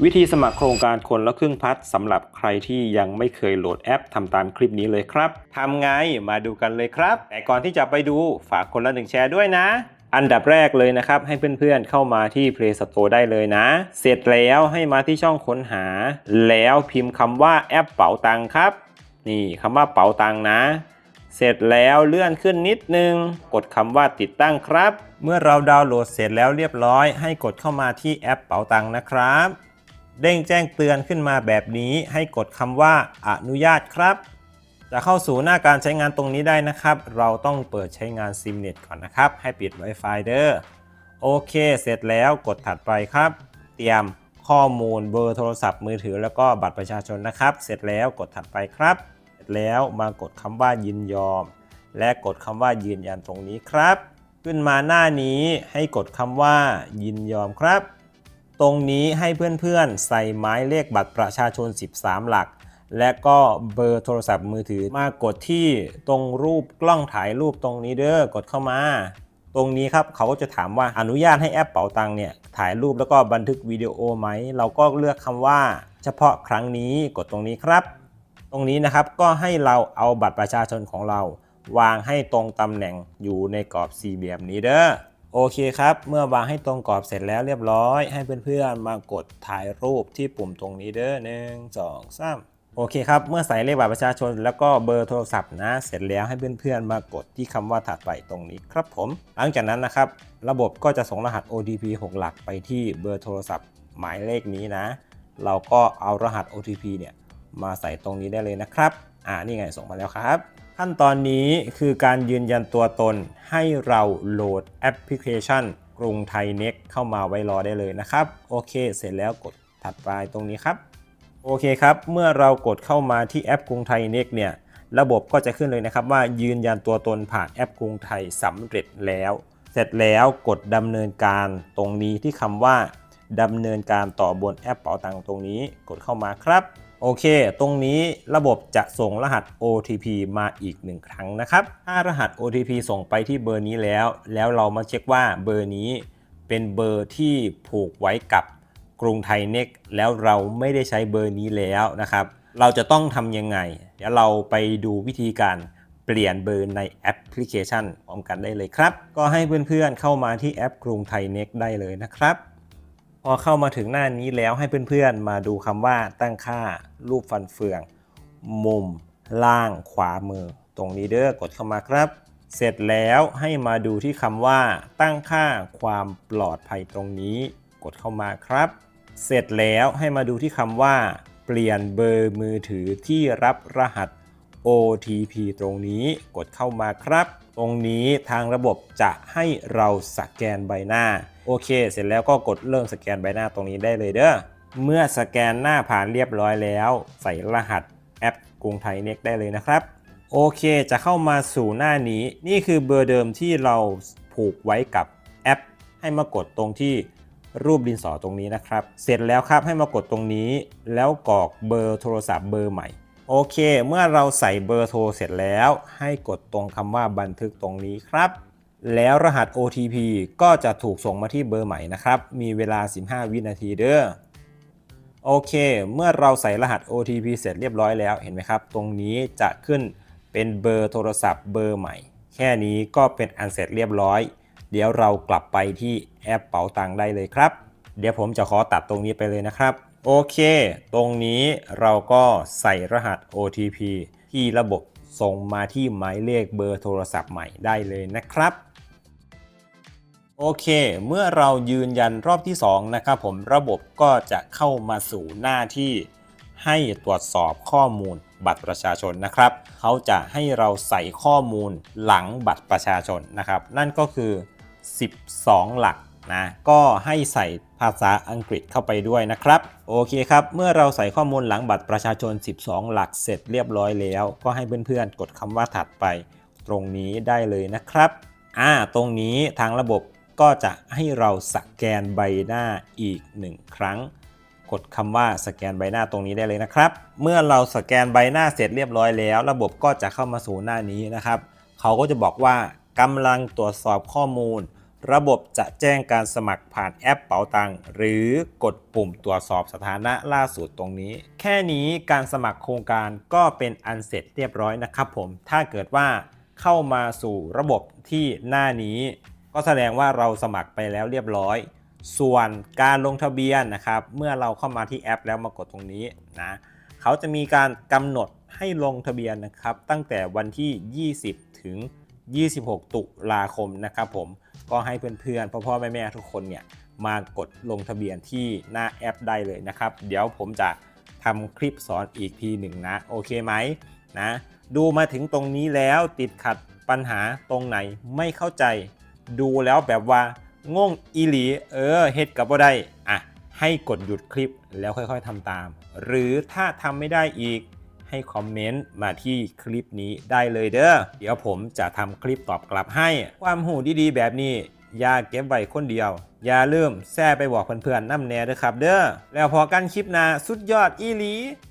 วิธีสมัครโครงการคนละครึ่งพัดสำหรับใครที่ยังไม่เคยโหลดแอปทำตามคลิปนี้เลยครับทำไงมาดูกันเลยครับ แต่ก่อนที่จะไปดูฝากคนละหนึ่งแชร์ด้วยนะ อันดับแรกเลยนะครับ ให้เพื่อนๆเข้ามาที่ Play Store ได้เลยนะ เสร็จแล้วให้มาที่ช่องค้นหา แล้วพิมพ์คำว่าแอปเป๋าตังครับ นี่คำว่าเป๋าตังนะเสร็จแล้วเลื่อนขึ้นนิดนึง กดคำว่าติดตั้งครับ เมื่อเราดาวน์โหลดเสร็จแล้วเรียบร้อย ให้กดเข้ามาที่แอปเป๋าตังนะครับ เด้งแจ้งเตือนขึ้นมาแบบนี้ให้กดคำว่าอนุญาตครับ จะเข้าสู่หน้าการใช้งานตรงนี้ได้นะครับ เราต้องเปิดใช้งาน SIMNET ก่อนนะครับ ให้ปิด Wi-Fi เด้อโอเคเสร็จแล้วกดถัดไปครับ เตรียมข้อมูลเบอร์โทรศัพท์มือถือแล้วก็บัตรประชาชนนะครับ เสร็จแล้วกดถัดไปครับ เสร็จแล้วมากดคำว่ายินยอม และกดคำว่ายืนยันตรงนี้ครับ ขึ้นมาหน้านี้ให้กดคำว่ายินยอมครับ ตรงนี้ให้เพื่อนๆ ใส่หมายเลขบัตรประชาชน 13 หลัก และก็เบอร์โทรศัพท์มือถือมากดที่ตรงรูปกล้องถ่ายรูปตรงนี้เด้อกดเข้ามา ตรงนี้ครับเขาก็จะถามว่าอนุญาตให้แอปเป๋าตังเนี่ยถ่ายรูปแล้วก็บันทึกวิดีโอไหม เราก็เลือกคำว่า เฉพาะครั้งนี้กดตรงนี้ครับ ตรงนี้นะครับก็ให้เราเอาบัตรประชาชนของเรา วางให้ตรงตำแหน่งอยู่ในกรอบสี่เหลี่ยมนี้เด้อ โอเคครับ เมื่อวางให้ตรงกรอบเสร็จแล้วเรียบร้อย ให้เพื่อนๆ มากดถ่ายรูปที่ปุ่มตรงนี้เด้อหนึ่งสองสามโอเคครับ เมื่อใส่เลขบัตรประชาชนแล้วก็เบอร์โทรศัพท์นะ เสร็จแล้วให้เพื่อนๆ มากดที่คำว่าถัดไปตรงนี้ครับผม หลังจากนั้นนะครับ ระบบก็จะส่งรหัส OTP 6 หลักไปที่เบอร์โทรศัพท์ หมายเลขนี้นะ เราก็เอารหัส OTP เนี่ยมาใส่ตรงนี้ได้เลยนะครับ อ่านี่ไงส่งมาแล้วครับ ขั้นตอนนี้คือการยืนยันตัวตนให้เราโหลดแอปพลิเคชัน กรุงไทยเน็กเข้ามาไว้รอได้เลยนะครับ โอเค เสร็จแล้วกดถัดไปตรงนี้ครับ โอเคครับ เมื่อเรากดเข้ามาที่แอปกรุงไทยเน็กเนี่ยระบบก็จะขึ้นเลยนะครับว่ายืนยันตัวตนผ่านแอปกรุงไทยสำเร็จแล้ว เสร็จแล้วกดดำเนินการตรงนี้ที่คำว่าดำเนินการต่อบนแอปเป๋าตังตรงนี้กดเข้ามาครับ โอเค ตรงนี้ระบบจะส่งรหัส OTP มาอีกหนึ่งครั้งนะครับ ถ้ารหัส OTP ส่งไปที่เบอร์นี้แล้ว แล้วเรามาเช็คว่าเบอร์นี้เป็นเบอร์ที่ผูกไว้กับกรุงไทยเน็กแล้วเราไม่ได้ใช้เบอร์นี้แล้วนะครับ เราจะต้องทำยังไง เดี๋ยวเราไปดูวิธีการเปลี่ยนเบอร์ในแอปพลิเคชันพร้อมกันได้เลยครับ ก็ให้เพื่อนๆเข้ามาที่แอปกรุงไทยเน็กได้เลยนะครับ พอเข้ามาถึงหน้านี้แล้วให้เพื่อนๆ มาดูคำว่าตั้งค่ารูปฟันเฟือง มุม ล่างขวามือ ตรงนี้เด้อกดเข้ามาครับ เสร็จแล้วให้มาดูที่คำว่า ตั้งค่าความปลอดภัยตรงนี้ กดเข้ามาครับ เสร็จแล้วให้มาดูที่คำว่า เปลี่ยนเบอร์มือถือที่รับรหัส OTP ตรงนี้กดเข้ามาครับ ตรงนี้ทางระบบจะให้เราสแกนใบหน้า โอเค เสร็จแล้วก็กดเริ่มสแกนใบหน้าตรงนี้ได้เลยเด้อ เมื่อสแกนหน้าผ่านเรียบร้อยแล้ว ใส่รหัสแอปกรุงไทยเน็กได้เลยนะครับ โอเคจะเข้ามาสู่หน้านี้ นี่คือเบอร์เดิมที่เราผูกไว้กับแอป ให้มากดตรงที่รูปดินสอตรงนี้นะครับ เสร็จแล้วครับให้มากดตรงนี้ แล้วกรอกเบอร์โทรศัพท์เบอร์ใหม่ โอเค เมื่อเราใส่เบอร์โทรเสร็จแล้ว ให้กดตรงคำว่าบันทึกตรงนี้ครับ แล้วรหัส OTP ก็จะถูกส่งมาที่เบอร์ใหม่นะครับ มีเวลา 15 วินาทีเด้อโอเค เมื่อเราใส่รหัส OTP เสร็จเรียบร้อยแล้วเห็นไหมครับ ตรงนี้จะขึ้นเป็นเบอร์โทรศัพท์เบอร์ใหม่ แค่นี้ก็เป็นอันเสร็จเรียบร้อย เดี๋ยวเรากลับไปที่แอปเป๋าตังค์ได้เลยครับ เดี๋ยวผมจะขอตัดตรงนี้ไปเลยนะครับ โอเค ตรงนี้เราก็ใส่รหัส OTP ที่ระบบส่งมาที่หมายเลขเบอร์โทรศัพท์ใหม่ได้เลยนะครับ โอเค เมื่อเรายืนยันรอบที่ 2 นะครับผมระบบก็จะเข้ามาสู่หน้าที่ให้ตรวจสอบข้อมูลบัตรประชาชนนะครับ เขาจะให้เราใส่ข้อมูลหลังบัตรประชาชนนะครับ นั่นก็คือ 12 หลัก นะก็ให้ใส่ภาษาอังกฤษเข้าไปด้วยนะครับ โอเคครับ เมื่อเราใส่ข้อมูลหลังบัตรประชาชน 12 หลักเสร็จเรียบร้อยแล้ว ก็ให้เพื่อนๆ กดคำว่าถัดไป ตรงนี้ได้เลยนะครับอ่าตรงนี้ทางระบบก็จะให้เราสแกนใบหน้าอีกหนึ่งครั้ง กดคำว่าสแกนใบหน้าตรงนี้ได้เลยนะครับ เมื่อเราสแกนใบหน้าเสร็จเรียบร้อยแล้ว ระบบก็จะเข้ามาสู่หน้านี้นะครับ เขาก็จะบอกว่ากำลังตรวจสอบข้อมูล ระบบจะแจ้งการสมัครผ่านแอปเป๋าตังหรือกดปุ่มตรวจสอบสถานะล่าสุดตรงนี้ แค่นี้การสมัครโครงการก็เป็นอันเสร็จเรียบร้อยนะครับผม ถ้าเกิดว่าเข้ามาสู่ระบบที่หน้านี้ ก็แสดงว่าเราสมัครไปแล้วเรียบร้อย ส่วนการลงทะเบียนนะครับ เมื่อเราเข้ามาที่แอปแล้วมากดตรงนี้นะ เขาจะมีการกำหนดให้ลงทะเบียนนะครับ ตั้งแต่วันที่ 20 ถึง 26 ตุลาคมนะครับผม ก็ให้เพื่อนๆพ่อพ่อแม่แม่ๆทุกคนเนี่ยมากดลงทะเบียนที่หน้าแอปได้เลยนะครับ เดี๋ยวผมจะทำคลิปสอนอีกทีหนึ่งนะ โอเคไหมนะดูมาถึงตรงนี้แล้วติดขัดปัญหาตรงไหนไม่เข้าใจ ดูแล้วแบบว่างงอีหลี เออเฮ็ดกับว่าได้อะให้กดหยุดคลิปแล้วค่อยๆทำตาม หรือถ้าทำไม่ได้อีก ให้คอมเมนต์มาที่คลิปนี้ได้เลยเด้อ เดี๋ยวผมจะทำคลิปตอบกลับให้ ความหูดีๆ แบบนี้อย่าเก็บไว้คนเดียว อย่าลืมแชร์ไปบอกเพื่อนๆน้ำแน่เด้อครับ เด้อ แล้วพอกันคลิปหน้าสุดยอดอีหลี